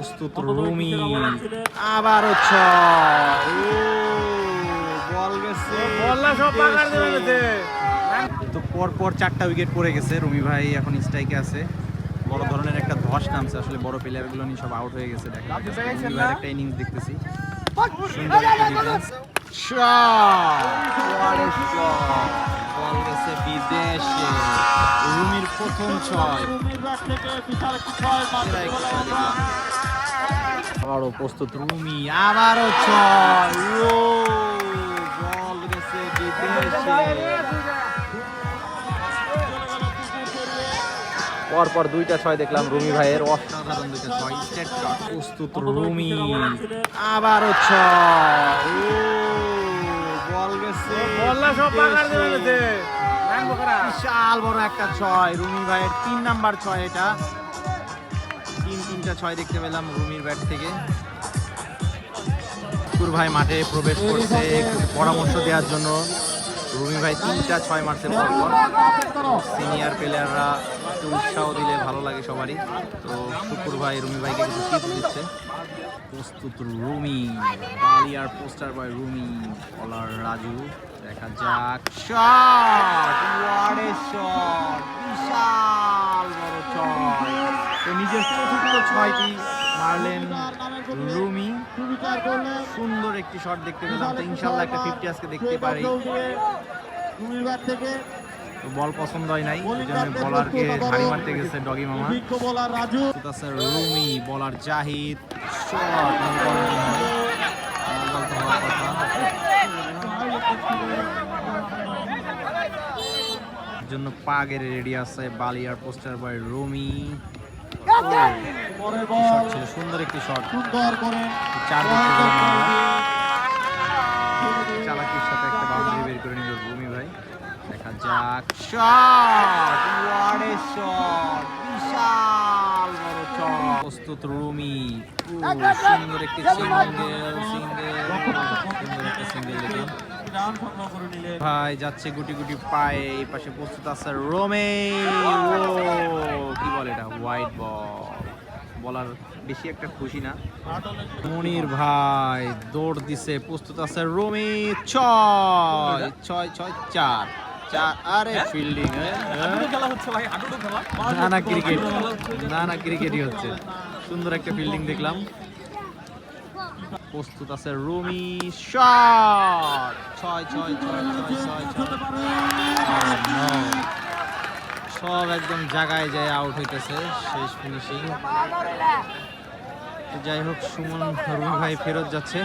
প্রস্তুত রুমি। আবারও ছয় বল গেছে। তো পর পর চারটা উইকেট পড়ে গেছে। রুমি ভাই এখন স্ট্রাইকে আছে। বড় ধরনের একটা ধস নামছে। আসলে বড় প্লেয়ারগুলো নিয়ে সব আউট হয়ে গেছে। দেখা রুমি ভাইয়ের একটা ইনিংস দেখতেছি। সুন্দর একটা ডিফেন্স বল গেছে বিদেশে। রুমির প্রথম ছয়। আবারও প্রস্তুত রুমি আবারও ছয়। ও বল গেছে পরপর দুইটা ছয় দেখলাম রুমি ভাইয়ের অসাধারণ দুইটা ছয় স্টেট শট। প্রস্তুত রুমি আবারও ছয়। ও বল গেছে বিশাল বড় একটা ছয় রুমি ভাইয়ের তিন নাম্বার ছয় এটা। তিন, তিনটা ছয় দেখতে পেলাম রুমির ব্যাট থেকে। শুকুর ভাই মাঠে প্রবেশ করছে পরামর্শ দেওয়ার জন্য। রুমি ভাই তিনটা ছয় মারছে সিনিয়র প্লেয়াররা একটু উৎসাহ দিলে ভালো লাগে সবারই। তো শুকুর ভাই, রুমি ভাইকে কিছু দিচ্ছে। প্রস্তুত রুমি, বালিয়ার পোস্টার বয় রুমি বলার রাজু। দেখা যাক। শট বিশাল! চতুর্থ ছয়টি মারলেন রুমি। সুন্দর একটি শট দেখতে পেলাম তো ইনশাল্লাহ একটা ফিফটি আজকে দেখতে পারি। বল পছন্দ হয় নাই বলারকে ঝাড়ি মারতে গেছে ডগি মামা। রুমি বলার জাহিদ জন্য পাগের রেডি আছে বালিয়ার পোস্টার বয় রুমি। শট ছিল সুন্দর একটি শট। চার উইকেট করে নিল। চালাকির সাথে একটা বাউন্ডারি বের করে নিল রুমি ভাই। দেখা যাক। শট! What a shot. বিশাল বড় শট। প্রস্তুত রুমি। ও, সুন্দর একটি সিঙ্গেল সিঙ্গেল। ভাই যাচ্ছে গুটি গুটি পায়ে এই পাশে প্রস্তুত আছে রোমে। ও কি বলে এটা? হোয়াইট বল বলার বেশি একটা খুশি না। মনির ভাই দৌড় দিছে প্রস্তুত আছে রোমে। ছয় ছয় ছয় চার। চার আরে ফিল্ডিং না না ক্রিকেট না না ক্রিকেটই হচ্ছে। সুন্দর একটা ফিল্ডিং দেখলাম। প্রস্তুত আছে রুমি ছয় ছয় ছয় ছয় ছয় সব একদম জায়গায় যায় আউট হইতেছে শেষ ফিনিশিং যাই হোক, সুমন রুমি ভাই ফেরত যাচ্ছে।